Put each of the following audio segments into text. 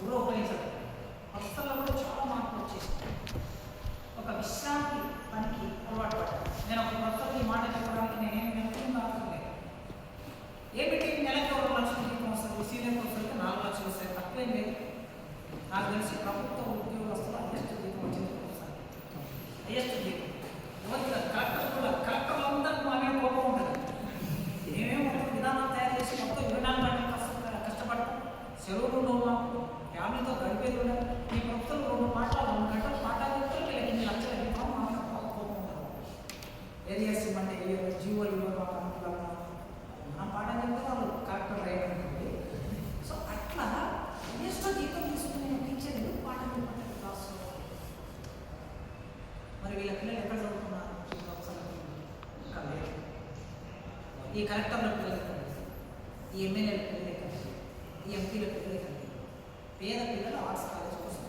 పురోగమించడం హస్తలలో కూడా చాలా మార్పు వచ్చేసింది. ఒక విశ్రాంతి ఈ కలెక్టర్ల పిల్లలకు కలిసి ఈ ఎమ్మెల్యేల పిల్లలే కలిసి ఈ ఎంపీల పిల్లలే కలిసి పేద పిల్లలు ఆర్ట్స్ కాలేజ్ కోసం.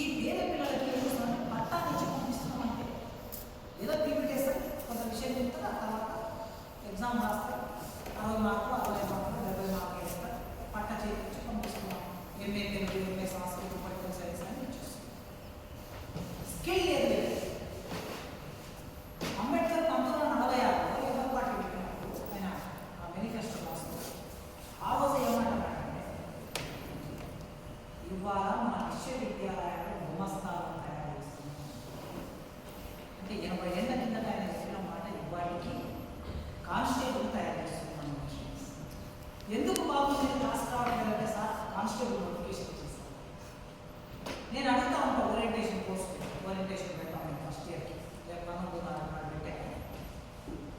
ఈ పేద పిల్లలకి ఏం పట్టా పట్టాలు ఇచ్చి పంపిస్తున్నాం అంటే ఏదో పీపీ చేస్తారు కొంత విషయం చెప్తారు ఆ తర్వాత ఎగ్జామ్ రాస్తారు అరవై మార్కులు అరవై మార్కులు డెబ్బై మార్కులు వేస్తారు పట్టా చేయించి పంపిస్తున్నాం. ఎంఏ తెలుగు ఎంఏ సంస్కృతి పొలిటికల్ సైన్స్ అని స్కిల్ లేదు.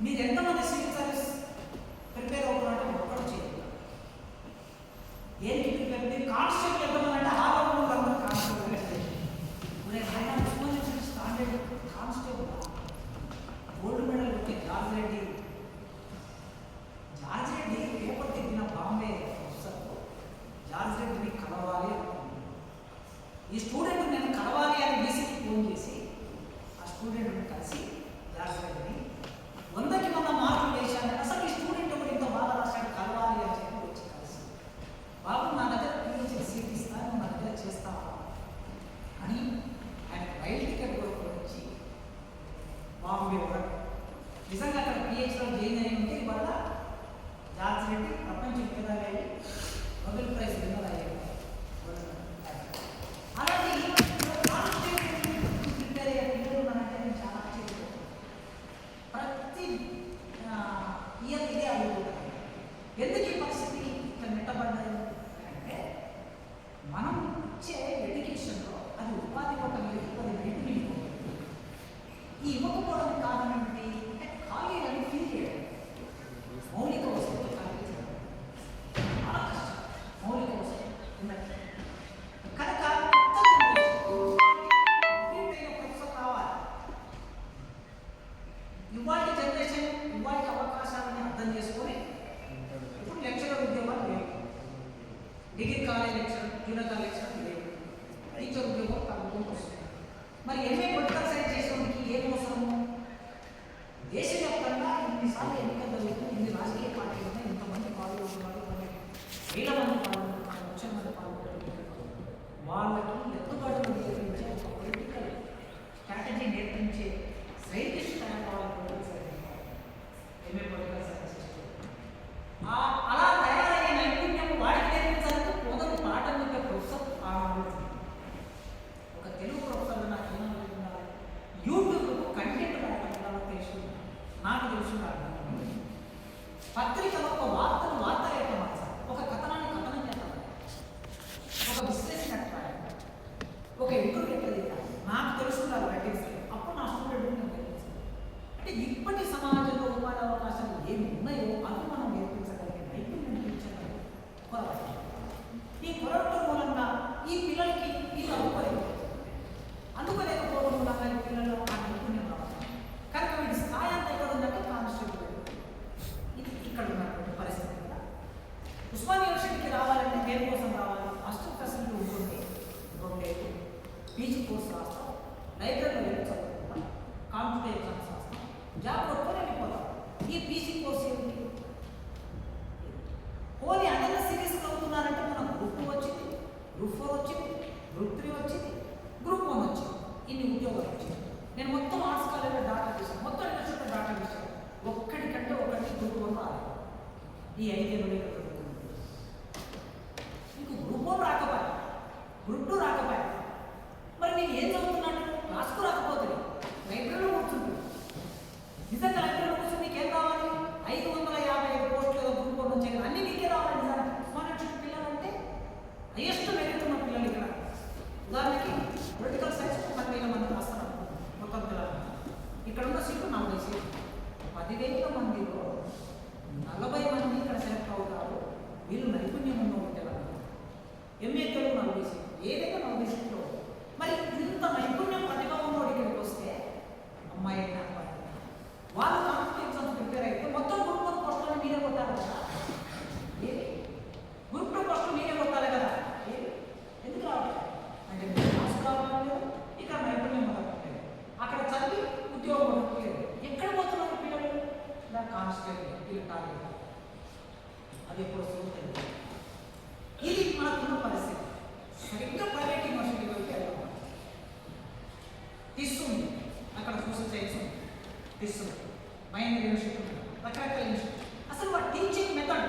మీరు ఎంతమంది సివిల్ సర్వీస్ ప్రిపేర్ అవుతున్నారంటే ఒక్కటి చేయాలి ఏంటి ప్రిపేర్ మీరు కాన్స్టేబుల్ ఎంతమంది అంటే ఆ రోజు అందరూ కాన్స్టేబుల్ నేను ఆయన Osman standard constable gold medal ఉంటే George Reddy George Reddy paper తిప్పిన బాంబే ప్రొఫెసర్ జార్జ్ రెడ్డిని కలవాలి ఈ స్టూడెంట్ నేను కలవాలి అని బీసీకి ఫోన్ చేసి ఆ స్టూడెంట్ని కలిసి జార్జ్ రెడ్డిని こんだけ学 మరి ఎంఏ పొలిటికల్ సైన్స్ చేసేవాడికి ఏం అవసరము? దేశవ్యాప్తంగా ఇన్నిసార్లు ఎన్నికలు జరుగుతూ ఇన్ని రాజకీయ పార్టీలు ఇంతమంది పాల్గొంటున్నారు వేల మంది పాల్గొంటున్నారు లక్షల మంది పాల్గొంటున్నారు వాళ్ళకి ఎంత గ్రూప్ త్రీ వచ్చింది. గ్రూప్ వన్ వచ్చింది. ఇన్ని ఉద్యోగాలు వచ్చింది నేను మొత్తం ఆర్ట్స్ కాలేజ్లో డాటా చూసాను మొత్తం యూనివర్సిటీలో డాటా చూసాను ఒక్కడికంటే ఒకటి గ్రూప్ వన్ రాలేదు. ఈ ఐదు ఎనిమిది అది కూడా ఇది మనకున్న పరిస్థితి సరిగ్గా ప్రైవేట్ యూనివర్సిటీ వరకు అక్కడ సోషల్ సైన్స్ ఉంది తీసుకుంది మహేంద్ర యూనివర్సిటీ రకరకాల యూనివర్సిటీ అసలు వాటి టీచింగ్ మెథడ్